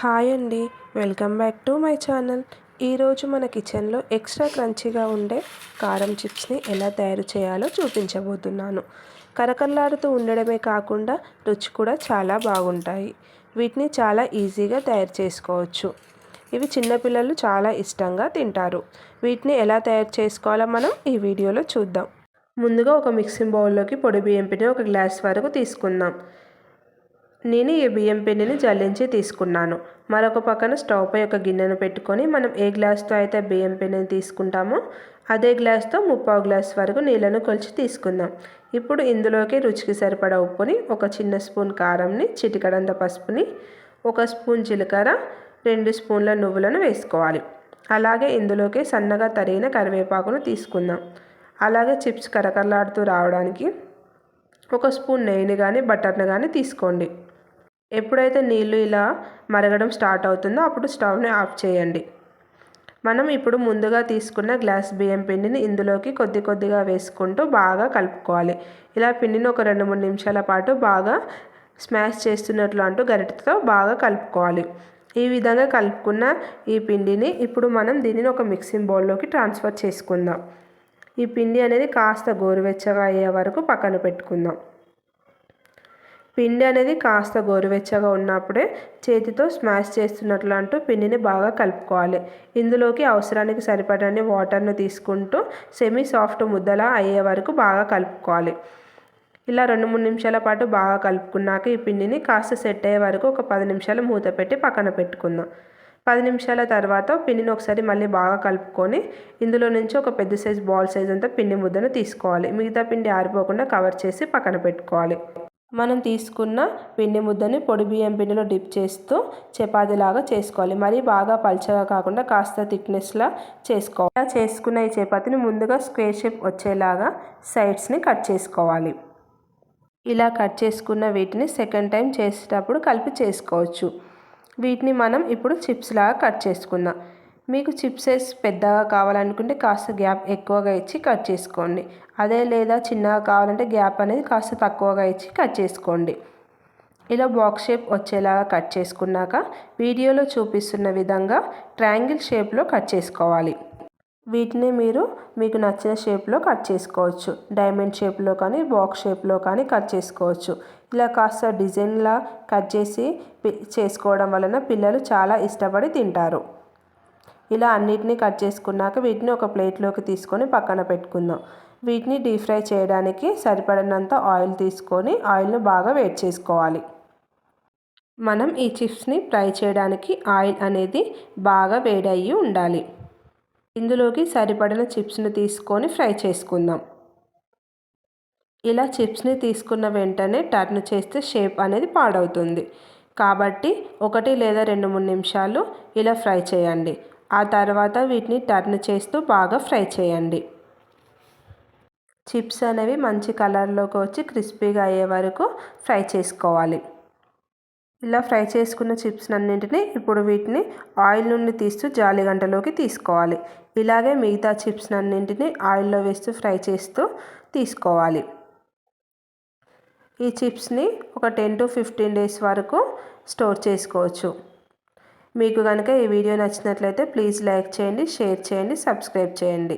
Hi అండి welcome back to my channel. ఈరోజు మన కిచెన్లో ఎక్స్ట్రా క్రంచీగా ఉండే కారం చిప్స్ని ఎలా తయారు చేయాలో చూపించబోతున్నాను. కరకరలాడుతూ ఉండడమే కాకుండా రుచి కూడా చాలా బాగుంటాయి. వీటిని చాలా ఈజీగా తయారు చేసుకోవచ్చు. ఇవి చిన్నపిల్లలు చాలా ఇష్టంగా తింటారు. వీటిని ఎలా తయారు చేసుకోవాలో మనం ఈ వీడియోలో చూద్దాం. ముందుగా ఒక మిక్సింగ్ బౌల్లోకి పొడి బియ్యం పిండి ఒక గ్లాస్ వరకు తీసుకుందాం. నేను ఈ బియ్యం పిండిని జల్లించి తీసుకున్నాను. మరొక పక్కన స్టవ్ పై ఒక గిన్నెను పెట్టుకొని మనం ఏ గ్లాస్తో అయితే బియ్యం పిండిని తీసుకుంటామో అదే గ్లాస్తో ముప్పావు గ్లాస్ వరకు నీళ్ళను కొలిచి తీసుకుందాం. ఇప్పుడు ఇందులోకి రుచికి సరిపడా ఉప్పుని ఒక చిన్న స్పూన్ కారంని చిటికడంత పసుపుని ఒక స్పూన్ జీలకర్ర రెండు స్పూన్ల నువ్వులను వేసుకోవాలి. అలాగే ఇందులోకి సన్నగా తరిగిన కరివేపాకును తీసుకుందాం. అలాగే చిప్స్ కరకరలాడుతూ రావడానికి ఒక స్పూన్ నెయ్యిని కానీ బటర్ని కానీ తీసుకోండి. ఎప్పుడైతే నీళ్ళు ఇలా మరగడం స్టార్ట్ అవుతుందో అప్పుడు స్టవ్ని ఆఫ్ చేయండి. మనం ఇప్పుడు ముందుగా తీసుకున్న గ్లాస్ బియ్యం పిండిని ఇందులోకి కొద్ది కొద్దిగా వేసుకుంటూ బాగా కలుపుకోవాలి. ఇలా పిండిని ఒక రెండు మూడు నిమిషాల పాటు బాగా స్మాష్ చేస్తున్నట్లు అంటూ గరిటతో బాగా కలుపుకోవాలి. ఈ విధంగా కలుపుకున్న ఈ పిండిని ఇప్పుడు మనం దీనిని ఒక మిక్సింగ్ బౌల్లోకి ట్రాన్స్ఫర్ చేసుకుందాం. ఈ పిండి అనేది కాస్త గోరువెచ్చగా అయ్యే వరకు పక్కన పెట్టుకుందాం. పిండి అనేది కాస్త గోరువెచ్చగా ఉన్నప్పుడే చేతితో స్మాష్ చేస్తున్నట్లు అంటూ పిండిని బాగా కలుపుకోవాలి. ఇందులోకి అవసరానికి సరిపడని వాటర్ను తీసుకుంటూ సెమీ సాఫ్ట్ ముద్దలా అయ్యే వరకు బాగా కలుపుకోవాలి. ఇలా రెండు మూడు నిమిషాల పాటు బాగా కలుపుకున్నాక ఈ పిండిని కాస్త సెట్ అయ్యే వరకు ఒక పది నిమిషాలు మూత పెట్టి పక్కన పెట్టుకుందాం. పది నిమిషాల తర్వాత పిండిని ఒకసారి మళ్ళీ బాగా కలుపుకొని ఇందులో నుంచి ఒక పెద్ద సైజ్ బాల్ సైజ్ అంతా పిండి ముద్దను తీసుకోవాలి. మిగతా పిండి ఆరిపోకుండా కవర్ చేసి పక్కన పెట్టుకోవాలి. మనం తీసుకున్న పిండి ముద్దని పొడి బియ్యం పిండిలో డిప్ చేస్తూ చపాతీలాగా చేసుకోవాలి. మరీ బాగా పల్చగా కాకుండా కాస్త థిక్నెస్లా చేసుకోవాలి. ఇలా చేసుకున్న ఈ చపాతీని ముందుగా స్క్వేర్ షేప్ వచ్చేలాగా సైడ్స్ని కట్ చేసుకోవాలి. ఇలా కట్ చేసుకున్న వీటిని సెకండ్ టైం చేసేటప్పుడు కలిపి చేసుకోవచ్చు. వీటిని మనం ఇప్పుడు చిప్స్ లాగా కట్ చేసుకుందాం. మీకు చిప్సెస్ పెద్దగా కావాలనుకుంటే కాస్త గ్యాప్ ఎక్కువగా ఇచ్చి కట్ చేసుకోండి. అదే లేదా చిన్నగా కావాలంటే గ్యాప్ అనేది కాస్త తక్కువగా ఇచ్చి కట్ చేసుకోండి. ఇలా బాక్స్ షేప్ వచ్చేలాగా కట్ చేసుకున్నాక వీడియోలో చూపిస్తున్న విధంగా ట్రయాంగిల్ షేప్లో కట్ చేసుకోవాలి. వీటిని మీరు మీకు నచ్చిన షేప్లో కట్ చేసుకోవచ్చు. డైమండ్ షేప్లో కానీ బాక్స్ షేప్లో కానీ కట్ చేసుకోవచ్చు. ఇలా కాస్త డిజైన్లా కట్ చేసి చేసుకోవడం వలన పిల్లలు చాలా ఇష్టపడి తింటారు. ఇలా అన్నిటినీ కట్ చేసుకున్నాక వీటిని ఒక ప్లేట్లోకి తీసుకొని పక్కన పెట్టుకుందాం. వీటిని డీప్ ఫ్రై చేయడానికి సరిపడినంత ఆయిల్ తీసుకొని ఆయిల్ను బాగా వేడి చేసుకోవాలి. మనం ఈ చిప్స్ని ఫ్రై చేయడానికి ఆయిల్ అనేది బాగా వేడయ్యి ఉండాలి. ఇందులోకి సరిపడిన చిప్స్ని తీసుకొని ఫ్రై చేసుకుందాం. ఇలా చిప్స్ని తీసుకున్న వెంటనే టర్న్ చేస్తే షేప్ అనేది పాడవుతుంది. కాబట్టి ఒకటి లేదా రెండు మూడు నిమిషాలు ఇలా ఫ్రై చేయండి. ఆ తర్వాత వీటిని టర్న్ చేస్తూ బాగా ఫ్రై చేయండి. చిప్స్ అనేవి మంచి కలర్లోకి వచ్చి క్రిస్పీగా అయ్యే వరకు ఫ్రై చేసుకోవాలి. ఇలా ఫ్రై చేసుకున్న చిప్స్ అన్నింటినీ ఇప్పుడు వీటిని ఆయిల్ నుండి తీస్తూ జాలిగంటలోకి తీసుకోవాలి. ఇలాగే మిగతా చిప్స్ అన్నింటినీ ఆయిల్లో వేస్తూ ఫ్రై చేస్తూ తీసుకోవాలి. ఈ చిప్స్ని ఒక టెన్ టు ఫిఫ్టీన్ డేస్ వరకు స్టోర్ చేసుకోవచ్చు. మీకు కనుక ఈ వీడియో నచ్చినట్లయితే ప్లీజ్ లైక్ చేయండి షేర్ చేయండి సబ్స్క్రైబ్ చేయండి.